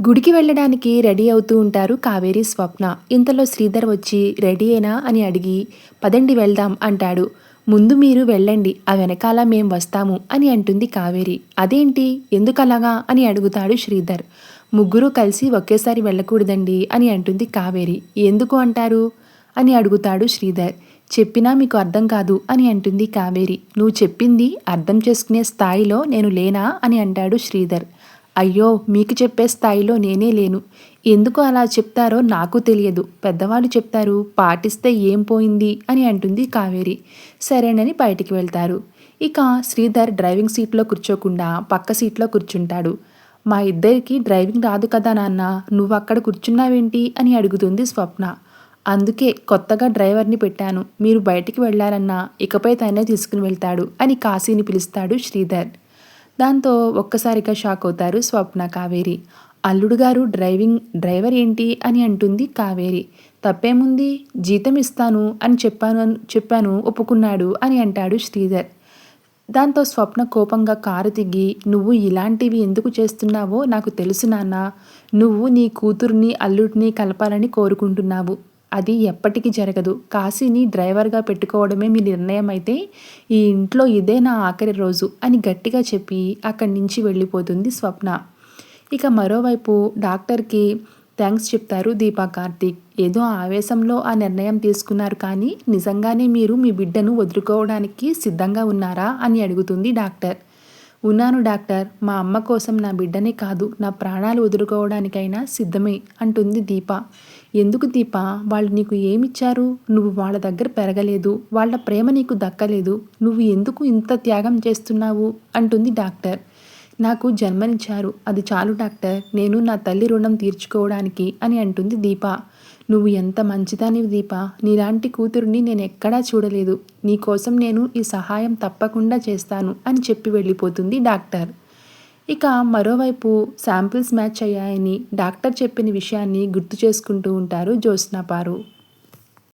గుడికి వెళ్ళడానికి రెడీ అవుతూ ఉంటారు కావేరి స్వప్న. ఇంతలో శ్రీధర్ వచ్చి రెడీ అయినా అని అడిగి పదండి వెళ్దాం అంటాడు. ముందు మీరు వెళ్ళండి ఆ వెనకాల మేం వస్తాము అని అంటుంది కావేరి. అదేంటి? ఎందుకలాగా? అని అడుగుతాడు శ్రీధర్. ముగ్గురు కలిసి ఒకేసారి వెళ్ళకూడదండి అని అంటుంది కావేరి. ఎందుకు అంటారు? అని అడుగుతాడు శ్రీధర్. చెప్పినా మీకు అర్థం కాదు అని అంటుంది కావేరి. నువ్వు చెప్పింది అర్థం చేసుకునే స్థాయిలో నేను లేనా? అని అంటాడు శ్రీధర్. అయ్యో మీకు చెప్పే స్థాయిలో నేనే లేను. ఎందుకు అలా చెప్తారో నాకు తెలియదు. పెద్దవాళ్ళు చెప్తారు పాటిస్తే ఏం పోయింది? అని అంటుంది కావేరి. సరేనని బయటికి వెళ్తారు. ఇక శ్రీధర్ డ్రైవింగ్ సీట్లో కూర్చోకుండా పక్క సీట్లో కూర్చుంటాడు. మా ఇద్దరికి డ్రైవింగ్ రాదు కదా నాన్న నువ్వు అక్కడ కూర్చున్నావేంటి? అని అడుగుతుంది స్వప్న. అందుకే కొత్తగా డ్రైవర్ని పెట్టాను. మీరు బయటికి వెళ్ళాలన్నా ఇకపై తనే తీసుకుని వెళ్తాడు అని కాశీని పిలుస్తాడు శ్రీధర్. దాంతో ఒక్కసారిగా షాక్ అవుతారు స్వప్న కావేరి. అల్లుడు గారు డ్రైవింగ్ డ్రైవర్ ఏంటి అని అంటుంది కావేరి. తప్పేముంది? జీతం ఇస్తాను అని చెప్పాను చెప్పాను ఒప్పుకున్నాడు అని అంటాడు శ్రీధర్. దాంతో స్వప్న కోపంగా కారు దిగి నువ్వు ఇలాంటివి ఎందుకు చేస్తున్నావో నాకు తెలుసు నాన్న. నువ్వు నీ కూతుర్ని అల్లుడిని కలపాలని కోరుకుంటున్నావు. అది ఎప్పటికీ జరగదు. కాశీని డ్రైవర్గా పెట్టుకోవడమే మీ నిర్ణయం అయితే ఈ ఇంట్లో ఇదే నా ఆఖరి రోజు అని గట్టిగా చెప్పి అక్కడి నుంచి వెళ్ళిపోతుంది స్వప్న. ఇక మరోవైపు డాక్టర్కి థ్యాంక్స్ చెప్తారు దీపా కార్తీక్. ఏదో ఆవేశంలో ఆ నిర్ణయం తీసుకున్నారు కానీ నిజంగానే మీరు మీ బిడ్డను వదులుకోవడానికి సిద్ధంగా ఉన్నారా అని అడుగుతుంది డాక్టర్. ఉన్నాను డాక్టర్. మా అమ్మ కోసం నా బిడ్డనే కాదు. నా ప్రాణాలు వదులుకోవడానికైనా సిద్ధమే అంటుంది దీప. ఎందుకు దీప? వాళ్ళు నీకు ఏమిచ్చారు? నువ్వు వాళ్ళ దగ్గర పెరగలేదు. వాళ్ళ ప్రేమ నీకు దక్కలేదు. నువ్వు ఎందుకు ఇంత త్యాగం చేస్తున్నావు? అంటుంది డాక్టర్. నాకు జన్మనిచ్చారు. అది చాలు డాక్టర్. నేను నా తల్లి రుణం తీర్చుకోవడానికి అని అంటుంది దీప. నువ్వు ఎంత మంచిదానివి దీప. నీలాంటి కూతురుని నేను ఎక్కడా చూడలేదు. నీకోసం నేను ఈ సహాయం తప్పకుండా చేస్తాను అని చెప్పి వెళ్ళిపోతుంది డాక్టర్. ఇక మరోవైపు శాంపిల్స్ మ్యాచ్ అయ్యాయని డాక్టర్ చెప్పిన విషయాన్ని గుర్తు చేసుకుంటూ ఉంటారు జ్యోత్స్నాపారు.